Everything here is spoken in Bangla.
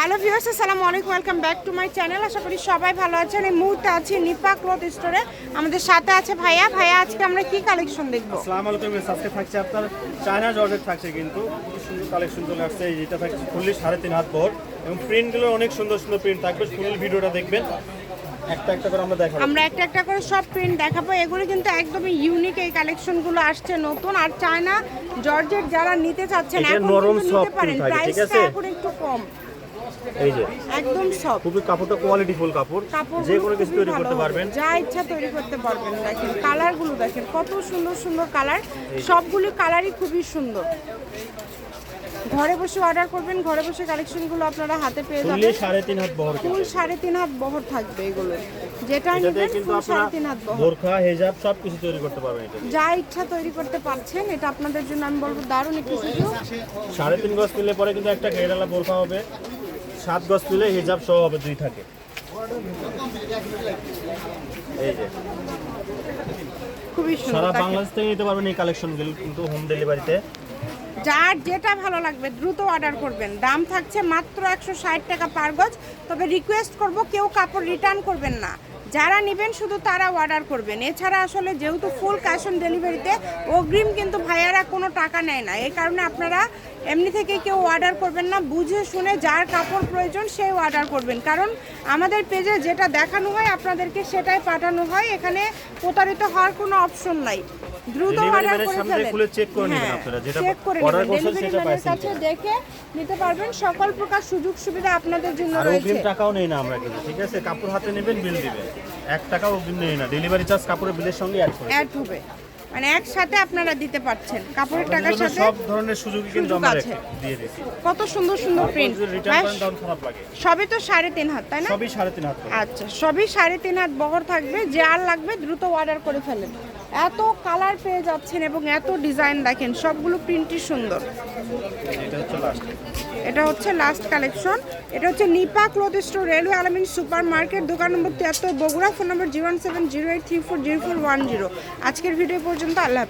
হ্যালো ভিউয়ার্স আসসালামু আলাইকুম welcome back to my channel. আশা করি সবাই ভালো আছেন। এই মুহূর্তে আছি নিপা ক্লথ স্টোরে। আমাদের সাথে আছে ভাইয়া। ভাইয়া আজকে আমরা কি কালেকশন দেখব? আসসালামু আলাইকুম আজকে থাকছে আপনার চায়না জর্জেট থাকছে কিন্তু। সুন্দর কালেকশন চলে আসছে। এই যেটা থাকছে ফুললি সাড়ে তিন হাত বহর এবং প্রিন্টগুলো অনেক সুন্দর সুন্দর প্রিন্ট থাকবে। ফুল ভিডিওটা দেখবেন। একটা একটা করে আমরা দেখাবো। আমরা একটা একটা করে সব প্রিন্ট দেখাবো। এগুলো কিন্তু একদমই ইউনিক এই কালেকশনগুলো আসছে নতুন। আর চায়না জর্জেট যারা নিতে চাচ্ছেন এখন নরম নিতে পারেন। প্রাইসটা আছে? এখন একটু কম। এই যে। একদম সব। খুবই কাপড়টা কোয়ালিটি ফুল কাপড় যে কোনো কিছু তৈরি করতে পারবেন। যা ইচ্ছা তৈরি করতে পারবেন। দেখেন কালারগুলো দেখেন কত সুন্দর সুন্দর কালার। সবগুলো কালারই খুবই সুন্দর। ঘরে বসে অর্ডার করবেন ঘরে বসে কালেকশনগুলো আপনারা হাতে পেয়ে যাবেন। সাড়ে তিন হাত বহর ফুল সাড়ে তিন হাত বহর থাকবে এগুলো। যেটা নেবেন ফুল সাড়ে তিন হাত বহর। বোরখা হেজাব সব কিছু তৈরি করতে পারবেন এটা যা ইচ্ছা তৈরি করতে পারছেন এটা আপনাদের জন্য আমি বলব দারুণ একটি সুযোগ সাড়ে তিন গজ তুললে পরে কিন্তু একটা ঘেরালা বোরখা হবে। সাত গজ তুলে হিজাব সহ হবে দুই থাকে। এই যে। খুবই সারা। বাংলাদেশ থেকে নিতে পারবেন এই কালেকশনগুলো কিন্তু হোম ডেলিভারিতে যার যেটা ভালো লাগবে দ্রুত অর্ডার করবেন। দাম থাকছে মাত্র একশো ষাট টাকা পার গজ। তবে রিকোয়েস্ট করব কেউ কাপড় রিটার্ন করবেন না। যারা নেবেন শুধু তারা অর্ডার করবেন। এছাড়া আসলে যেহেতু ফুল ক্যাশ অন ডেলিভারিতে অগ্রিম কিন্তু ভাইয়ারা কোনো টাকা নেয় না। এই কারণে আপনারা এমনি থেকে কেউ অর্ডার করবেন না। বুঝে শুনে যার কাপড় প্রয়োজন সেই অর্ডার করবেন। কারণ আমাদের পেজে যেটা দেখানো হয়, আপনাদেরকে সেটাই পাঠানো হয়। এখানে প্রতারিত হওয়ার কোনো অপশন নাই। দ্রুত অর্ডার করে ফেলেন। খুলে check করে নেবেন হ্যাঁ, আপনারা, যেটা। করছেন সেটা পাইছেন কাছে দেখে নিতে পারবেন। সকল প্রকার সুযোগ সুবিধা আপনাদের জন্য আর রয়েছে। অগ্রিম টাকাও নেই না আমরা কিন্তু ঠিক আছে? কাপড় হাতে নেবেন বিল দিবেন। এক টাকাও অগ্রিম নেই না। ডেলিভারি চার্জ কাপড়ের বিলের সঙ্গে অ্যাড করে অ্যাড হবে। মানে একসাথে আপনারা দিতে পারছেন। কাপড়ের টাকার সাথে সব ধরনের সুযোগই কিন্তু। রেখে- দিয়ে দিচ্ছি। কত সুন্দর সুন্দর প্রিন্ট সবই তো সাড়ে তিন হাত তাই না? সবই সাড়ে তিন হাত আচ্ছা সবই সাড়ে তিন হাত বহর থাকবে। যে আর লাগবে দ্রুত অর্ডার করে ফেলেন। এত কালার পেয়ে যাচ্ছেন এবং এত ডিজাইন দেখেন, সবগুলো প্রিন্টই সুন্দর। এটা হচ্ছে লাস্ট কালেকশন এটা হচ্ছে Nipa cloth store, railway Alamin super market দোকান নম্বর তিয়াত্তর, Bogura, phone number zero seven zero eight three four zero four one zero. আজকের ভিডিও পর্যন্ত আল্লাহ